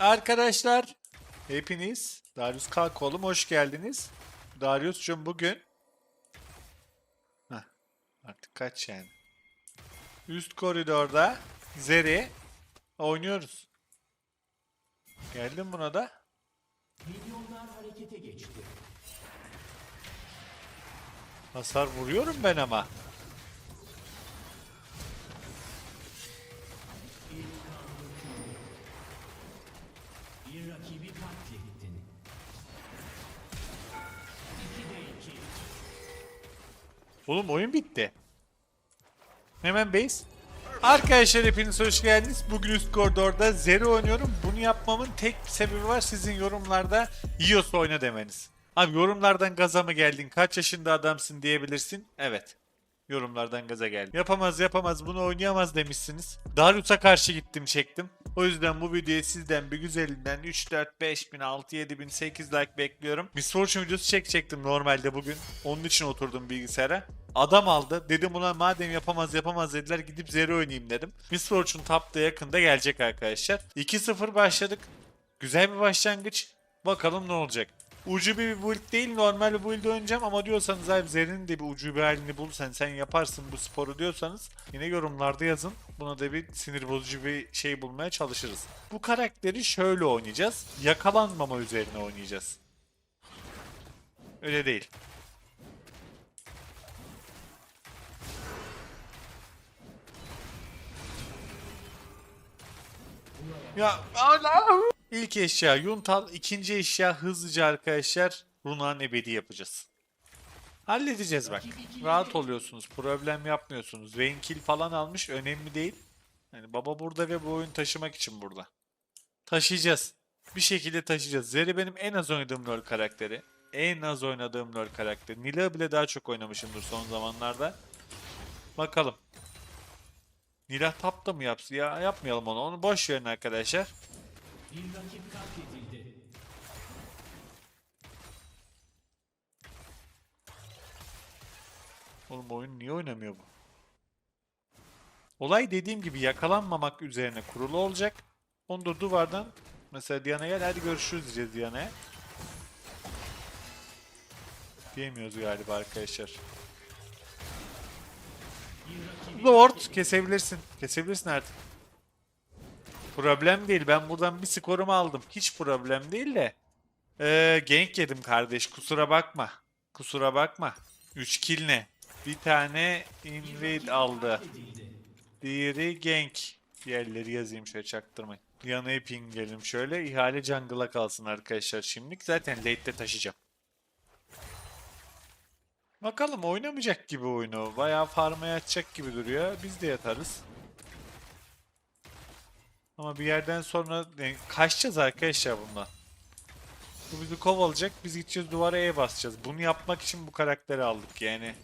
Arkadaşlar hepiniz Darius Kalkoğlu'm hoş geldiniz. Darius'cum bugün Heh, artık kaç yani? Üst koridorda Zeri oynuyoruz. Geldim buna da. Milyonlar harekete geçti. Hasar vuruyorum ben ama. Oğlum oyun bitti. Hemen base. Arkadaşlar hepiniz hoş geldiniz. Bugün üst koridorda Zero oynuyorum. Bunu yapmamın tek bir sebebi var. Sizin yorumlarda yiyorsa oyna demeniz. Abi yorumlardan gaza mı geldin? Kaç yaşında adamsın diyebilirsin. Evet. Yorumlardan gaza geldim. Yapamaz yapamaz bunu oynayamaz demişsiniz. Darius'a karşı gittim çektim. O yüzden bu videoya sizden bir güzelinden 3, 4, 5 bin, 6, 7 bin, 8 like bekliyorum. Miss Fortune videosu çekecektim normalde bugün. Onun için oturdum bilgisayara. Adam aldı. Dedim ulan madem yapamaz yapamaz dediler gidip zero oynayayım dedim. Miss Fortune yakında gelecek arkadaşlar. 2-0 başladık. Güzel bir başlangıç. Bakalım ne olacak. Ucubi bir build değil normal bir build oynayacağım ama diyorsanız abi Zer'in de bir ucubi halini bulsan sen yaparsın bu sporu diyorsanız yine yorumlarda yazın. Buna da bir sinir bozucu bir şey bulmaya çalışırız. Bu karakteri şöyle oynayacağız. Yakalanmama üzerine oynayacağız. Öyle değil. Ya Allah! İlk eşya Yuntal, ikinci eşya hızlıca arkadaşlar Runa'nın ebedi yapacağız. Halledeceğiz bak. Rahat oluyorsunuz. Problem yapmıyorsunuz. Vayne falan almış. Önemli değil. Yani baba burada ve bu oyun taşımak için burada. Taşıyacağız. Bir şekilde taşıyacağız. Zeri benim en az oynadığım LoL karakteri. En az oynadığım LoL karakteri. Nila bile daha çok oynamışımdır son zamanlarda. Bakalım. Nila tapta mı yapsın? Ya yapmayalım onu. Onu boş verin arkadaşlar. Bir rakip katledildi. Oğlum oyun niye oynamıyor bu? Olay dediğim gibi yakalanmamak üzerine kurulu olacak. Onu da duvardan mesela Diana gel hadi görüşürüz diyeceğiz Diana'ya. Diyemiyoruz galiba arkadaşlar. Lord kesebilirsin. Kesebilirsin artık. Problem değil. Ben buradan bir skorumu aldım. Hiç problem değil de. Ee, gank yedim kardeş. Kusura bakma. Kusura bakma. 3 kill ne? Bir tane invade aldı. Diğeri gank. Diğerleri yazayım şöyle çaktırmayın. Yanayı pingelim şöyle. İhale jungle'a kalsın arkadaşlar şimdilik. Zaten late'de taşıyacağım. Bakalım oynamayacak gibi oyunu. Bayağı farmaya atacak gibi duruyor. Biz de yatarız. Ama bir yerden sonra yani kaçacağız arkadaşlar bundan. Bu bizi kovalayacak. Biz gideceğiz duvara E basacağız. Bunu yapmak için bu karakteri aldık yani.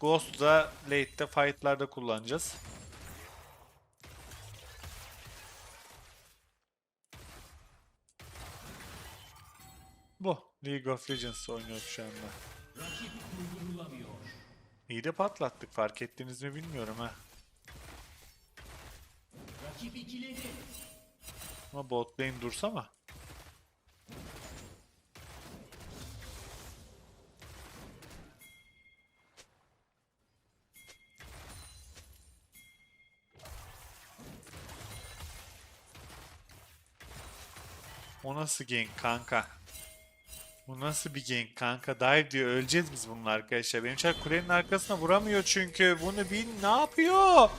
Ghost'da late'de fight'larda kullanacağız. Bu. League of Legends oynuyoruz şu anda. İyi de patlattık fark ettiniz mi bilmiyorum ha. Rakip ikiledi. Ama bot lane dursama. O nasıl gank kanka? Bu nasıl bir gank kanka? Dive diyor. Öleceğiz biz bunun arkadaşlar. Benim çar kulenin arkasına vuramıyor çünkü. Bunu bin ne yapıyor?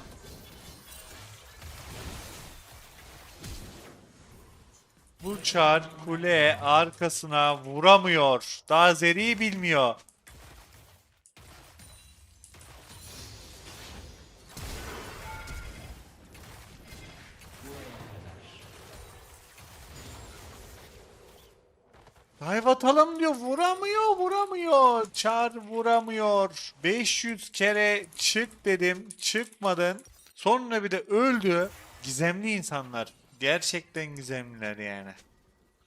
Bu çar kule arkasına vuramıyor. Daha Zeri'yi bilmiyor. Dive atalım diyor. Vuramıyor, vuramıyor. Çar vuramıyor. 500 kere çık dedim. Çıkmadın. Sonra bir de öldü. Gizemli insanlar. Gerçekten gizemliler yani.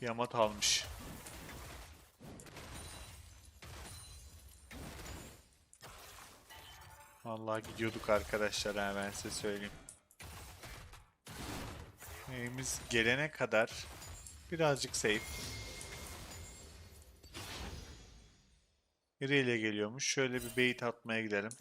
Tiamat almış. Vallahi gidiyorduk arkadaşlar ha ben size söyleyeyim. Evimiz gelene kadar birazcık safe. Nereyle geliyormuş? Şöyle bir bait atmaya gidelim.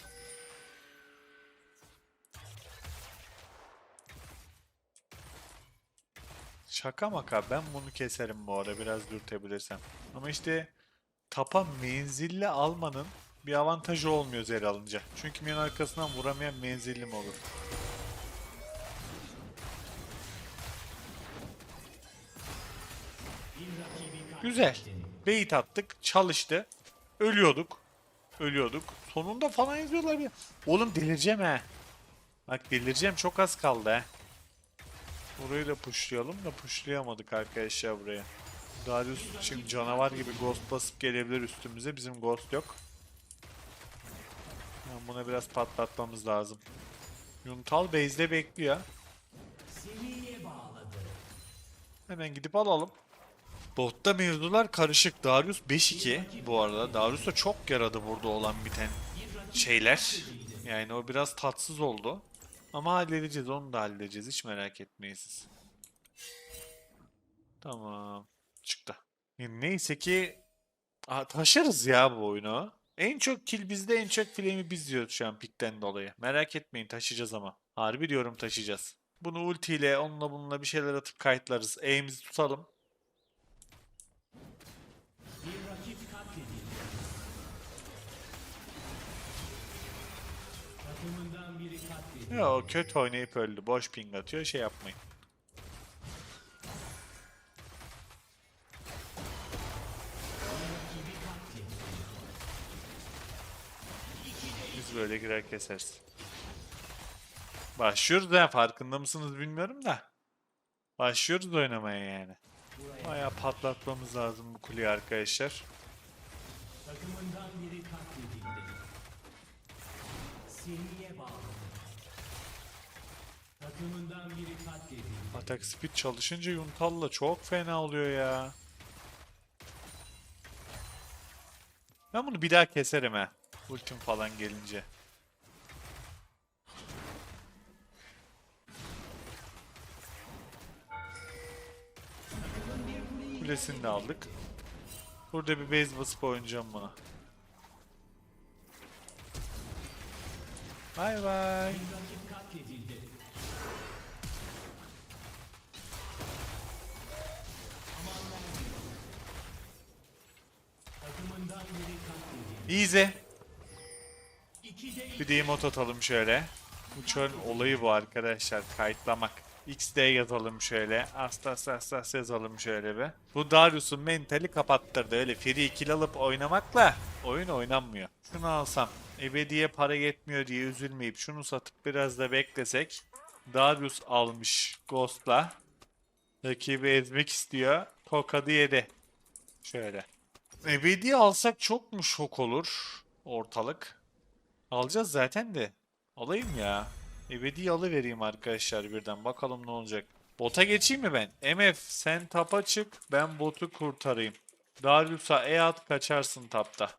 Şaka maka ben bunu keserim bu arada biraz dürtebilirsem. Ama işte tapa menzilli almanın bir avantajı olmuyor zer alınca. Çünkü minyon arkasından vuramayan menzilli olur? Güzel. Bait attık. Çalıştı. Ölüyorduk. Ölüyorduk. Sonunda falan yazıyorlar ya. Oğlum delireceğim he. Bak delireceğim çok az kaldı he. Burayı da pushlayalım da pushlayamadık arkadaşlar buraya. Darius şimdi canavar gibi ghost basıp gelebilir üstümüze. Bizim ghost yok. Yani buna biraz patlatmamız lazım. Yuntal base'de bekliyor. Hemen gidip alalım. Botta mevzular karışık. Darius 5-2 bu arada. Darius da çok yaradı burada olan biten şeyler. Yani o biraz tatsız oldu. Ama halledeceğiz. Onu da halledeceğiz. Hiç merak etmeyin siz. Tamam. Çıktı. Neyse ki Aa, taşırız ya bu oyunu. En çok kill bizde en çok flame'i biz diyoruz şu an pikten dolayı. Merak etmeyin taşıyacağız ama. Harbi diyorum taşıyacağız. Bunu ultiyle onunla bununla bir şeyler atıp kayıtlarız. Aim'imizi tutalım. Ya o kötü oynayıp öldü. Boş ping atıyor. Şey yapmayın. Biz böyle girer keseriz. Başlıyoruz ha farkında mısınız bilmiyorum da. Başlıyoruz oynamaya yani. Bayağı patlatmamız lazım bu kuleyi arkadaşlar. Takımından biri katledildi. Seriye bağladı. Atak speed çalışınca Yuntal'la çok fena oluyor ya. Ben bunu bir daha keserim ha. Ultim falan gelince. Kulesini de aldık. Burada bir base basıp oynayacağım buna. Bay bay. Bir rakip katledildi. Takımından biri katledildi. Easy. Bir de atalım şöyle. Bu çölün olayı bu arkadaşlar. Kayıtlamak. XD yazalım şöyle. Astas astas yazalım şöyle bir. Bu Darius'un mentali kapattırdı. Öyle free kill alıp oynamakla oyun oynanmıyor. Şunu alsam. Ebediye para yetmiyor diye üzülmeyip şunu satıp biraz da beklesek. Darius almış Ghost'la. Rakibi ezmek istiyor. Tokadı yedi. Şöyle. Ebedi alsak çok mu şok olur ortalık? Alacağız zaten de. Alayım ya. Ebedi alıvereyim arkadaşlar birden. Bakalım ne olacak. Bota geçeyim mi ben? MF sen tapa çık. Ben botu kurtarayım. Darius'a E at kaçarsın tapta.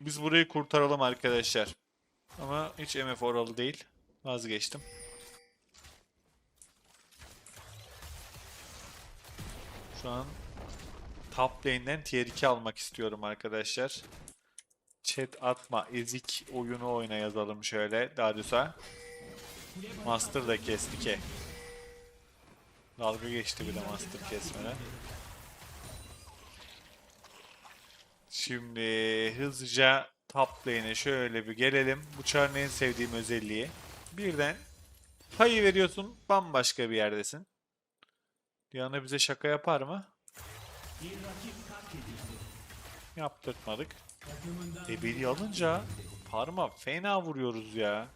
Biz burayı kurtaralım arkadaşlar. Ama hiç MF oralı değil. Vazgeçtim. Şu an top lane'den tier 2 almak istiyorum arkadaşlar. Chat atma ezik oyunu oyna yazalım şöyle Darius'a. Master da kesti ki. Dalga geçti bir de Master kesmene. Şimdi hızlıca top lane'e şöyle bir gelelim. Bu çarın en sevdiğim özelliği. Birden payı veriyorsun bambaşka bir yerdesin. Diana bize şaka yapar mı? Bir rakip katledildi. Yaptırtmadık. Ebeli alınca parma fena vuruyoruz ya.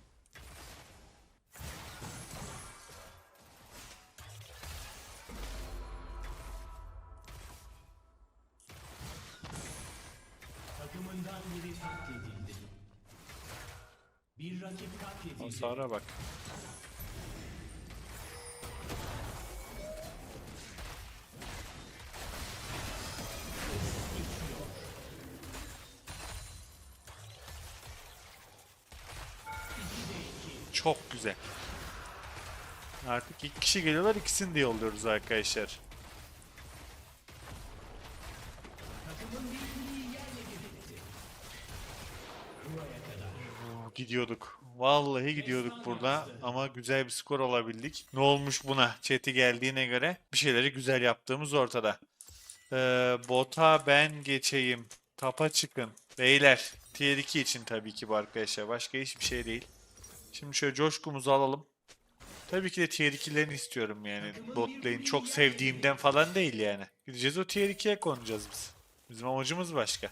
takımından biri katledildi. Bir rakip katledildi. Hasara bak. Güzel. Artık iki kişi geliyorlar ikisini de yolluyoruz arkadaşlar. Gidiyorduk. Vallahi gidiyorduk burada ama güzel bir skor alabildik. Ne olmuş buna? Chat'i geldiğine göre bir şeyleri güzel yaptığımız ortada. Ee, bota ben geçeyim. Tapa çıkın. Beyler. Tier 2 için tabii ki bu arkadaşlar. Başka hiçbir şey değil. Şimdi şöyle coşkumuzu alalım. Tabii ki de tier 2'lerini istiyorum yani. Bot lane çok sevdiğimden falan değil yani. Gideceğiz o tier 2'ye konacağız biz. Bizim amacımız başka.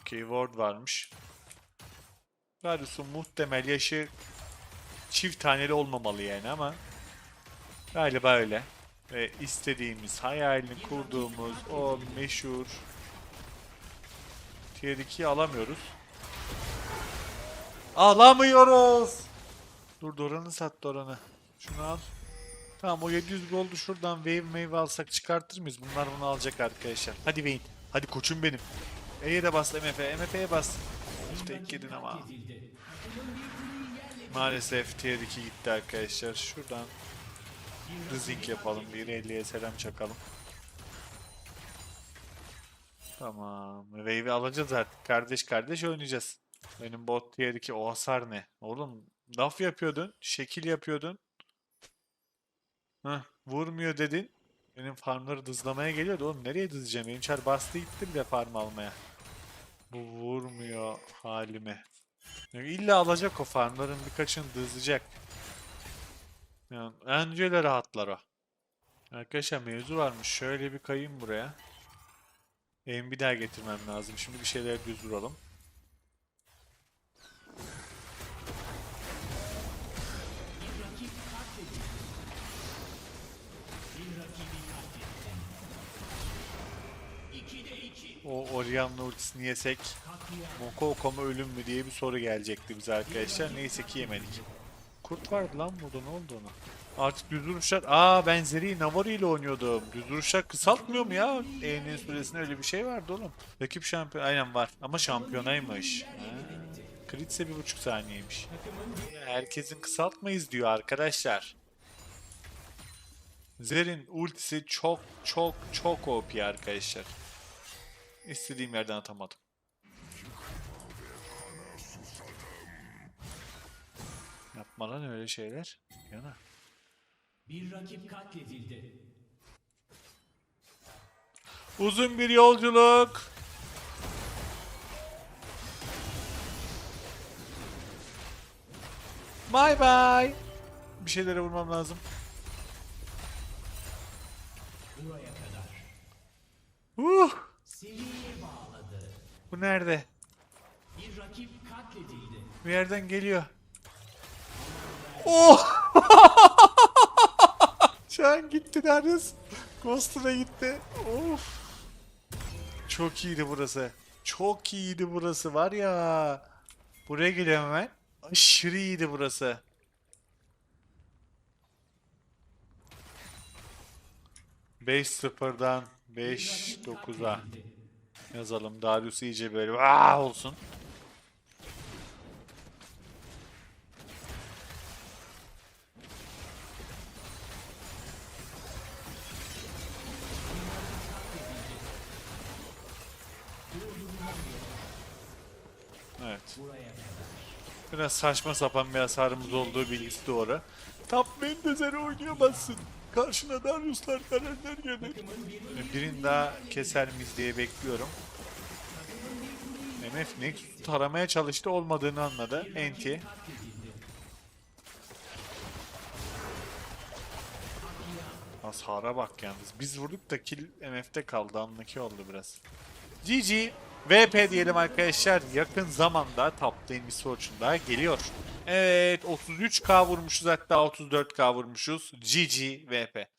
Okey, ward varmış. Darius'un muhtemel yaşı çift taneli olmamalı yani ama galiba öyle. Ve istediğimiz, hayalini kurduğumuz o meşhur Tier 2'yi alamıyoruz. Alamıyoruz! Dur Doran'ı sat Doran'ı. Şunu al. Tamam o 700 gold'u şuradan wave meyve alsak çıkartır mıyız? Bunlar bunu alacak arkadaşlar. Hadi Vayne. Hadi koçum benim. E'ye de bas MF. MF'ye bas. Tek yedin ama. Maalesef tier 2 gitti arkadaşlar. Şuradan Rizing yapalım. Bir 50'ye selam çakalım. Tamam. Wave'i alacağız artık. Kardeş kardeş oynayacağız. Benim bot tier 2 o hasar ne? Oğlum laf yapıyordun. Şekil yapıyordun. Heh, vurmuyor dedin. Benim farmları dızlamaya geliyordu. Oğlum nereye dızlayacağım? Benim çar bastı gitti bile farm almaya. Bu vurmuyor halime. Yani illa alacak o farmların birkaçını dızlayacak. Yani önce rahatlar o. Arkadaşlar mevzu varmış. Şöyle bir kayayım buraya. Eğim bir daha getirmem lazım. Şimdi bir şeyler düz vuralım. O Orianna ultisini yesek. Mokoko mu ölüm mü diye bir soru gelecekti bize arkadaşlar. Neyse ki yemedik. Kurt vardı lan burada ne oldu ona? Artık düz vuruşlar... Aa ben Zeri Navari ile oynuyordum. Düz vuruşlar kısaltmıyor mu ya? E'nin süresinde öyle bir şey vardı oğlum. Rakip şampiyon... Aynen var. Ama şampiyonaymış. Ha. Crit ise bir buçuk saniyeymiş. Herkesin kısaltmayız diyor arkadaşlar. Zer'in ultisi çok çok çok OP arkadaşlar. İstediğim yerden atamadım. Yapma lan öyle şeyler. Yana. Bir rakip katledildi. Uzun bir yolculuk. Bye bye. Bir şeylere vurmam lazım. Buraya kadar. Uh, bağladı. Bu nerede? Bir rakip katledildi. Bir yerden geliyor. Oh! Şu an gitti Darius. Ghost'una gitti. Of. Çok iyiydi burası. Çok iyiydi burası var ya. Buraya geliyorum hemen. Aşırı iyiydi burası. Beş sıfırdan 5 9'a yazalım. Darius iyice böyle Vaa! olsun. Evet. Biraz saçma sapan bir hasarımız olduğu bilgisi doğru. Top lane'de zero oynayamazsın. Karşına Darius'lar Garenler gelir. Birini daha keser miyiz diye bekliyorum. MF Nexus'u taramaya çalıştı olmadığını anladı. Enti. Hasara bak yalnız. Biz vurduk da kill MF'de kaldı. Anlaki oldu biraz. GG. VP diyelim arkadaşlar. Yakın zamanda top lane bir Fortune daha geliyor. Evet 33k vurmuşuz hatta 34k vurmuşuz. GG VP.